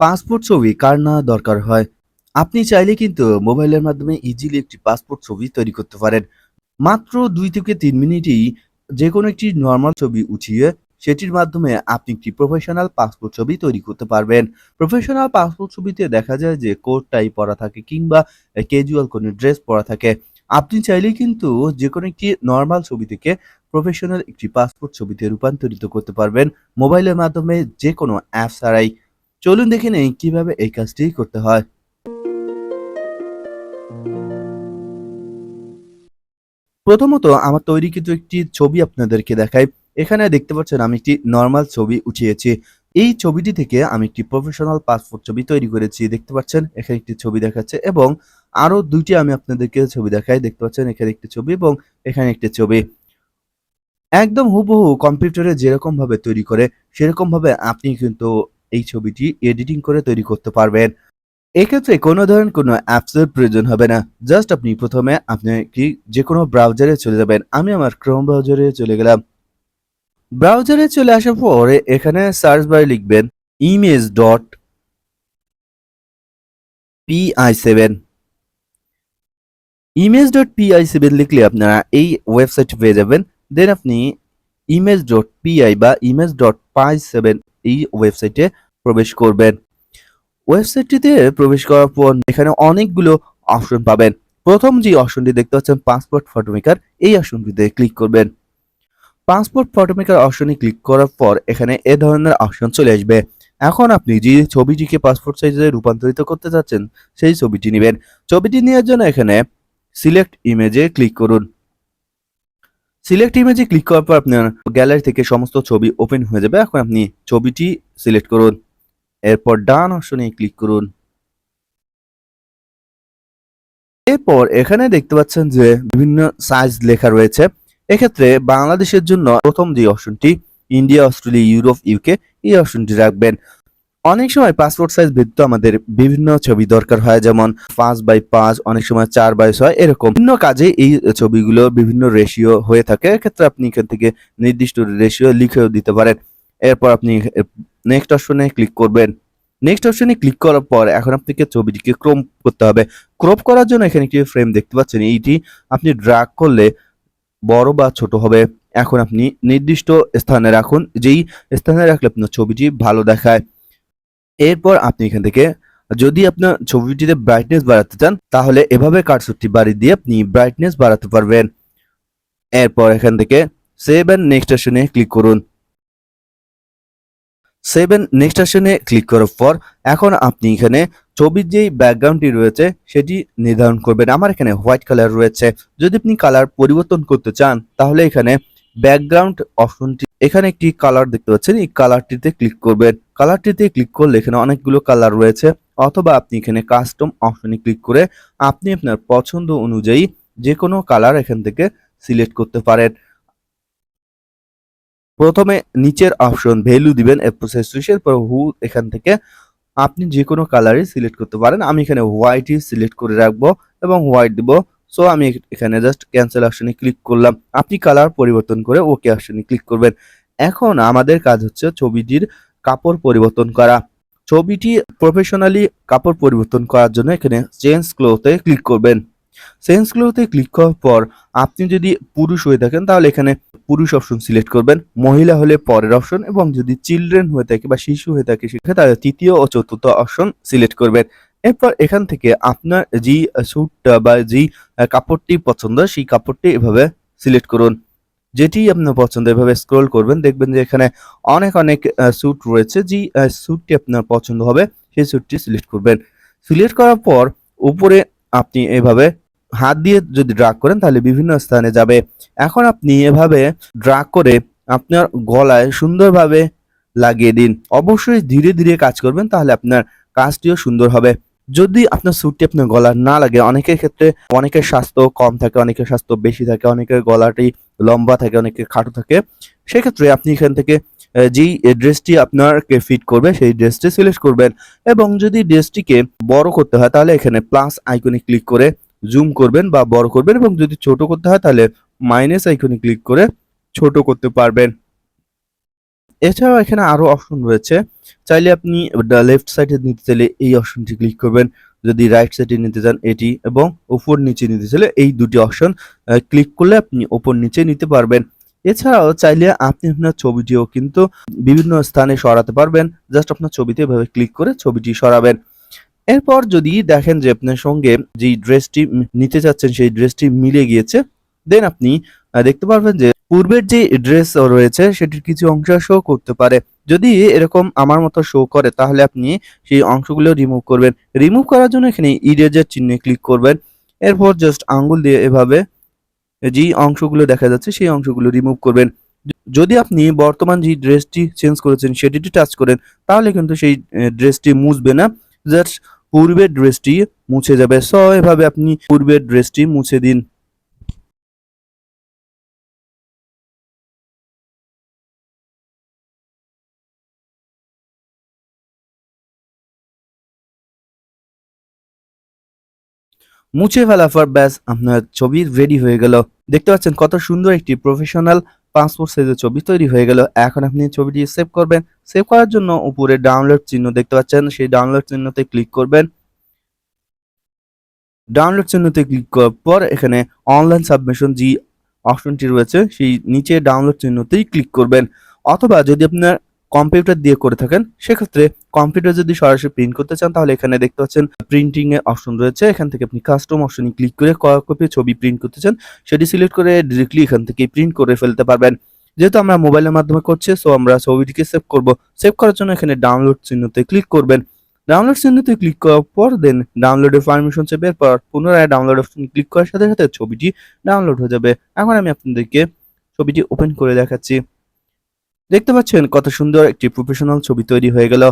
Passport ছবি কার না দরকার হয়? আপনি চাইলে কিন্তু মোবাইলের মাধ্যমে ইজিলি একটি পাসপোর্ট ছবি তৈরি করতে পারেন। মাত্র দুই থেকে তিন মিনিটেই যে কোনো একটি নর্মাল ছবি উঠিয়ে সেটির মাধ্যমে আপনি একটি প্রফেশনাল পাসপোর্ট ছবি তৈরি করতে পারবেন। প্রফেশনাল পাসপোর্ট ছবিতে দেখা যায় যে কোট টাই পরা থাকে কিংবা ক্যাজুয়াল কোনো ড্রেস পরা থাকে। আপনি চাইলেই কিন্তু যে কোনো একটি নর্মাল ছবি থেকে প্রফেশনাল একটি পাসপোর্ট ছবিতে রূপান্তরিত করতে পারবেন। মোবাইলের মাধ্যমে যে কোনো অ্যাপ ছাড়াই। চলুন দেখে নেই কীভাবে এই কাজটি করতে হয়। প্রথমত আমার তৈরি কিন্তু একটি ছবি আপনাদেরকে দেখাই। এখানে দেখতে পাচ্ছেন আমি একটি নর্মাল ছবি উঠিয়েছি। এই ছবিটি থেকে আমি একটি প্রফেশনাল পাসপোর্ট ছবি তৈরি করেছি, দেখতে পাচ্ছেন? এখানে একটি ছবি দেখাচ্ছে এবং আরও দুইটি আমি আপনাদেরকে ছবি দেখাই। দেখতে পাচ্ছেন এখানে একটি ছবি এবং এখানে একটি ছবি। একদম হুবহু কম্পিউটারে যেরকম ভাবে তৈরি করে সেরকম ভাবে আপনি কিন্তু এই ছবিটি এডিটিং করে তৈরি করতে পারবেন। এক্ষেত্রে কোনো ধরনের কোনো অ্যাপসের প্রয়োজন হবে না। জাস্ট আপনি প্রথমে আপনি কি যে কোনো ব্রাউজারে চলে যাবেন। আমি আমার ক্রোম ব্রাউজারে চলে গেলাম। ব্রাউজারে চলে আসার পরে এখানে সার্চ বারে লিখবেন image dot PI seven image dot PI seven লিখলে আপনারা এই ওয়েবসাইট পেয়ে যাবেন। দেন আপনি ইমেজ ডট পিআই বা ইমেজ ডট পাই সেভেন এই ওয়েবসাইটে প্রবেশ করবেন। ওয়েবসাইটটিতে প্রবেশ করার পর এখানে অনেকগুলো অপশন পাবেন। প্রথম যে অপশনটি দেখতে পাচ্ছেন পাসপোর্ট ফটো মেকার এই অপশনটিতে ক্লিক করবেন। পাসপোর্ট ফটো মেকার অপশনে ক্লিক করার পর এখানে এ ধরনের অপশন চলে আসবে। এখন আপনি যে ছবিটিকে পাসপোর্ট সাইজে রূপান্তরিত করতে চাচ্ছেন সেই ছবিটি নেবেন। ছবিটি নেওয়ার জন্য এখানে সিলেক্ট ইমেজে ক্লিক করুন। সিলেক্ট ইমেজে ক্লিক করার পর আপনার গ্যালারি থেকে সমস্ত ছবি ওপেন হয়ে যাবে। এখন আপনি ছবিটি সিলেক্ট করুন। এরপর ডান অপশনে ক্লিক করুন। এরপর এখানে দেখতে পাচ্ছেন যে বিভিন্ন সাইজ লেখা রয়েছে। এক্ষেত্রে বাংলাদেশের জন্য প্রথম যে অপশনটি ইন্ডিয়া অস্ট্রেলিয়া ইউরোপ ইউকে এই অপশনটি রাখবেন। অনেক সময় পাসপোর্ট সাইজ ভিত্তিতে আমাদের বিভিন্ন ছবি দরকার হয়, যেমন পাঁচ বাই পাঁচ, অনেক সময় চার বাই ছয়, এরকম। বিভিন্ন কাজে এই ছবিগুলো বিভিন্ন রেশিও হয়ে থাকে। এক্ষেত্রে আপনি এখান থেকে নির্দিষ্ট রেশিও লিখেও দিতে পারেন। এরপর আপনি নেক্সট অপশনে ক্লিক করবেন। নেক্সট অপশনে ক্লিক করার পর এখন আপনাকে ছবিটিকে ক্রপ করতে হবে। ক্রপ করার জন্য এখানে একটি ফ্রেম দেখতে পাচ্ছেন। এইটি আপনি ড্রাগ করলে বড় বা ছোট হবে। এখন আপনি নির্দিষ্ট স্থানে রাখুন। যেই স্থানে রাখলে আপনার ছবিটি ভালো দেখায়। এরপর আপনি এখান থেকে যদি আপনার ছবিটিতে ব্রাইটনেস বাড়াতে চান, তাহলে এভাবে কার্সরটি বাড়িয়ে দিয়ে আপনি ব্রাইটনেস বাড়াতে পারবেন। এরপর এখান থেকে সেভ অ্যান্ড নেক্সট অপশনে ক্লিক করুন। সেভ সেভেন নেক্সট অপশনে ক্লিক করার পর এখন আপনি এখানে ছবির যেই ব্যাকগ্রাউন্ডটি রয়েছে, সেটি নির্ধারণ করবেন। আমার এখানে হোয়াইট কালার রয়েছে। যদি আপনি কালার পরিবর্তন করতে চান, তাহলে এখানে ব্যাকগ্রাউন্ড অপশনটি এখানে একটি কালার দেখতে পাচ্ছেন। এই কালারটিতে ক্লিক করবেন। কালারটিতে ক্লিক করলে এখানে অনেকগুলো কালার রয়েছে। অথবা আপনি এখানে কাস্টম অপশনে ক্লিক করে আপনি আপনার পছন্দ অনুযায়ী যে কোনো কালার এখান থেকে সিলেক্ট করতে পারেন। প্রথমে নিচের অপশন ভ্যালু দিবেন শেষের পর হু এখান থেকে আপনি যে কোনো কালারই সিলেক্ট করতে পারেন। আমি এখানে হোয়াইটই সিলেক্ট করে রাখব এবং হোয়াইট দিব। সো আমি এখানে জাস্ট ক্যান্সেল অপশনে ক্লিক করলাম। আপনি কালার পরিবর্তন করে ওকে অপশনে ক্লিক করবেন। এখন আমাদের কাজ হচ্ছে ছবিটির কাপড় পরিবর্তন করা। ছবিটি প্রফেশনালি কাপড় পরিবর্তন করার জন্য এখানে চেঞ্জ ক্লোতে ক্লিক করবেন। চেঞ্জ ক্লোতে ক্লিক করার পর আপনি যদি পুরুষ হয়ে থাকেন, তাহলে এখানে পুরুষ অপশন সিলেক্ট করবেন। মহিলা হলে পরের অপশন এবং যদি চিলড্রেন হয়ে থাকে বা শিশু হয়ে থাকে, সেখানে তাহলে তৃতীয় ও চতুর্থ অপশন সিলেক্ট করবেন। এরপর এখান থেকে আপনার যেই স্যুটটা বা যেই কাপড়টি পছন্দ, সেই কাপড়টি এভাবে সিলেক্ট করুন। যেটি আপনার পছন্দ, এভাবে স্ক্রোল করবেন, দেখবেন যে এখানে অনেক অনেক স্যুট রয়েছে, যে স্যুটটি আপনার পছন্দ হবে, সেই স্যুটটি সিলেক্ট করবেন। সিলেক্ট করার পর উপরে আপনি এভাবে হাত দিয়ে যদি ড্রাগ করেন, তাহলে বিভিন্ন স্থানে যাবে। এখন আপনি এভাবে ড্রাগ করে আপনার গলায় সুন্দরভাবে লাগিয়ে দিন। অবশ্যই ধীরে ধীরে কাজ করবেন, তাহলে আপনার কাজটিও সুন্দর হবে। যদি আপনার স্যুটটি আপনার গলার না লাগে, অনেকের ক্ষেত্রে অনেকের স্বাস্থ্য কম থাকে, অনেকের স্বাস্থ্য বেশি থাকে, অনেকের গলাটি লম্বা থাকে, অনেকের খাটো থাকে, সেক্ষেত্রে আপনি এখান থেকে যেই ড্রেসটি আপনারকে ফিট করবে, সেই ড্রেসটি সিলেক্ট করবেন এবং যদি ড্রেসটিকে বড় করতে হয়, তাহলে এখানে প্লাস আইকনে ক্লিক করে জুম করবেন বা বড় করবেন এবং যদি ছোট করতে হয়, তাহলে মাইনাস আইকনে ক্লিক করে ছোট করতে পারবেন। এছাড়াও এখানে আরও অপশন রয়েছে। চাইলে আপনি লেফট সাইডে নিতে চাইলে এই অপশনটি ক্লিক করবেন। যদি রাইট সাইডে নিতে চান এটি এবং উপর নিচে নিতে চাইলে এই দুটি অপশন ক্লিক করলে আপনি উপর নিচে নিতে পারবেন। এছাড়াও চাইলে আপনি আপনার ছবিটিও কিন্তু বিভিন্ন স্থানে সরাতে পারবেন। জাস্ট আপনার ছবিতে এভাবে ক্লিক করে ছবিটি সরাবেন। এরপর যদি দেখেন যে আপনার সঙ্গে যেই ড্রেসটি নিতে চাচ্ছেন, সেই ড্রেসটি মিলে গিয়েছে দেন আপনি দেখতে পারবেন যে পূর্বের যে ড্রেস রয়েছে, সেটির কিছু অংশ শো করতে পারে। যদি এরকম আমার মতো শো করে, তাহলে আপনি সেই অংশগুলো রিমুভ করবেন। রিমুভ করার জন্য এখানে ইরেজার চিহ্নে ক্লিক করবেন। এরপর জাস্ট আঙ্গুল দিয়ে এভাবে যেই অংশগুলো দেখা যাচ্ছে, সেই অংশগুলো রিমুভ করবেন। যদি আপনি বর্তমান যে ড্রেসটি চেঞ্জ করেছেন সেটিটি টাচ করেন, তাহলে কিন্তু সেই ড্রেসটি মুছবে না। জাস্ট পূর্বের ড্রেসটি মুছে যাবে। সো এভাবে আপনি পূর্বের ড্রেসটি মুছে দিন। মুছে ফেলার পর ব্যাস, আপনার ছবি রেডি হয়ে গেল। দেখতে পাচ্ছেন কত সুন্দর একটি প্রফেশনাল পাসপোর্ট সাইজের ছবি তৈরি হয়ে গেল। এখন আপনি ছবিটি সেভ করবেন। সেভ করার জন্য উপরে ডাউনলোড চিহ্ন দেখতে পাচ্ছেন। সেই ডাউনলোড চিহ্নতে ক্লিক করবেন। ডাউনলোড চিহ্নতে ক্লিক করার পর এখানে অনলাইন সাবমিশন যে অপশনটি রয়েছে, সেই নিচে ডাউনলোড চিহ্নতেই ক্লিক করবেন। অথবা যদি আপনার কম্পিউটার দিয়ে করে থাকেন, সেক্ষেত্রে কম্পিউটার যদি সরাসরি প্রিন্ট করতে চান, তাহলে এখানে দেখতে পাচ্ছেন প্রিন্টিং এর অপশন রয়েছে। এখান থেকে আপনি কাস্টম অপশনে ক্লিক করে কপি ছবি প্রিন্ট করতে চান, সেটি সিলেক্ট করে ডিরেক্টলি এখান থেকে প্রিন্ট করে ফেলতে পারবেন। যেহেতু আমরা মোবাইলের মাধ্যমে করছি সো আমরা ছবিটিকে সেভ করব। সেভ করার জন্য এখানে ডাউনলোড চিহ্নতে ক্লিক করবেন। ডাউনলোড চিহ্নতে ক্লিক করার পর দেন ডাউনলোডের পারমিশন চেপের পর পুনরায় ডাউনলোড অপশন ক্লিক করার সাথে সাথে ছবিটি ডাউনলোড হয়ে যাবে। এখন আমি আপনাদেরকে ছবিটি ওপেন করে দেখাচ্ছি। দেখতে পাচ্ছেন কত সুন্দর একটি প্রফেশনাল ছবি তৈরি হয়ে গেল।